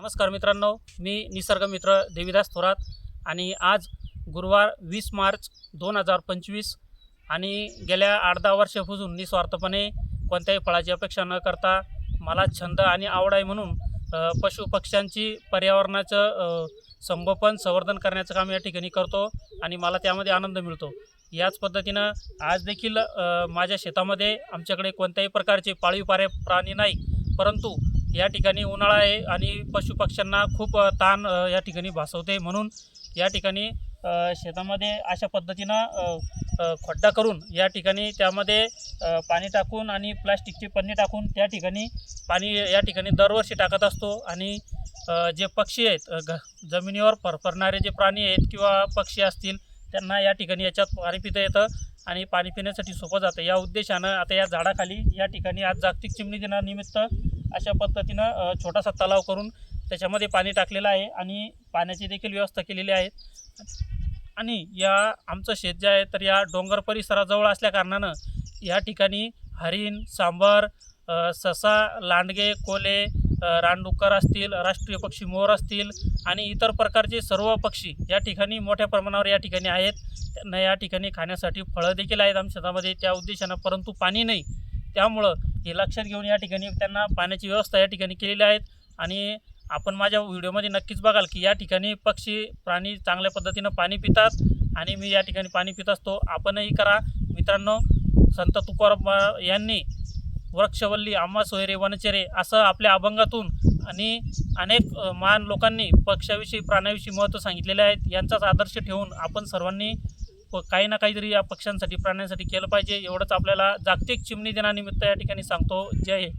नमस्कार मित्रांनो मी निसर्ग मित्र देवीदास थोरात आणि आज गुरुवार वीस मार्च दोन हजार पंचवीस आणि गेल्या आठ दहा वर्षापासून निस्वार्थपणे कोणत्याही फळाची अपेक्षा न करता मला छंद आणि आवड आहे म्हणून पशुपक्ष्यांची पशु पक्ष्यांची पर्यावरणाचं संगोपन संवर्धन करण्याचं काम या ठिकाणी करतो आणि मला त्यामध्ये आनंद मिळतो. याच पद्धतीनं आज देखील माझ्या शेतामध्ये आमच्याकडे कोणत्याही प्रकारचे पाळीव पारे प्राणी नाही परंतु या ठिकाणी उन्हाळा आहे आणि पशुपक्ष्यांना खूप ताण या ठिकाणी भासवते. म्हणून या ठिकाणी शेतामध्ये अशा पद्धतीनं खड्डा करून या ठिकाणी त्यामध्ये पाणी टाकून आणि प्लास्टिकची पन्नी टाकून त्या ठिकाणी पाणी या ठिकाणी दरवर्षी टाकत असतो. आणि जे पक्षी आहेत घ जमिनीवर फरफरणारे जे प्राणी आहेत किंवा पक्षी असतील त्यांना या ठिकाणी याच्यात पाणी पिता येतं आणि पाणी पिण्यासाठी सोपं जातं. या उद्देशानं आता या झाडाखाली या ठिकाणी आज जागतिक चिमणी दिनानिमित्त अशा पद्धतीनं छोटासा तलाव करून त्याच्यामध्ये पाणी टाकलेलं आहे आणि पाण्याची देखील व्यवस्था केलेली आहे. आणि या आमचं शेत जे आहे तर या डोंगर परिसराजवळ असल्याकारणानं या ठिकाणी हरिण सांबर ससा लांडगे कोले रानडुक्कर असतील राष्ट्रीय पक्षी मोर असतील आणि इतर प्रकारचे सर्व पक्षी या ठिकाणी मोठ्या प्रमाणावर या ठिकाणी आहेत. त्यांना या ठिकाणी खाण्यासाठी फळं देखील आहेत आमच्या शेतामध्ये त्या उद्देशानं परंतु पाणी नाही. त्यामुळं हे लक्षात घेऊन या ठिकाणी त्यांना पाण्याची व्यवस्था या ठिकाणी केलेली आहेत. आणि आपण माझ्या व्हिडिओमध्ये नक्कीच बघाल की या ठिकाणी पक्षी प्राणी चांगल्या पद्धतीनं पाणी पितात आणि मी या ठिकाणी पाणी पित असतो. आपणही करा. मित्रांनो संत तुकाराम यांनी वृक्षवल्ली आम्हा सोयरे वनचेरे असं आपल्या अभंगातून आणि अनेक महान लोकांनी पक्षाविषयी प्राण्याविषयी महत्त्व सांगितलेले आहेत. यांचाच आदर्श ठेवून आपण सर्वांनी काही ना काहीतरी या पक्ष्यांसाठी प्राण्यांसाठी केलं पाहिजे. एवढंच आपल्याला जागतिक चिमणी दिनानिमित्त या ठिकाणी सांगतो. जय हिंद.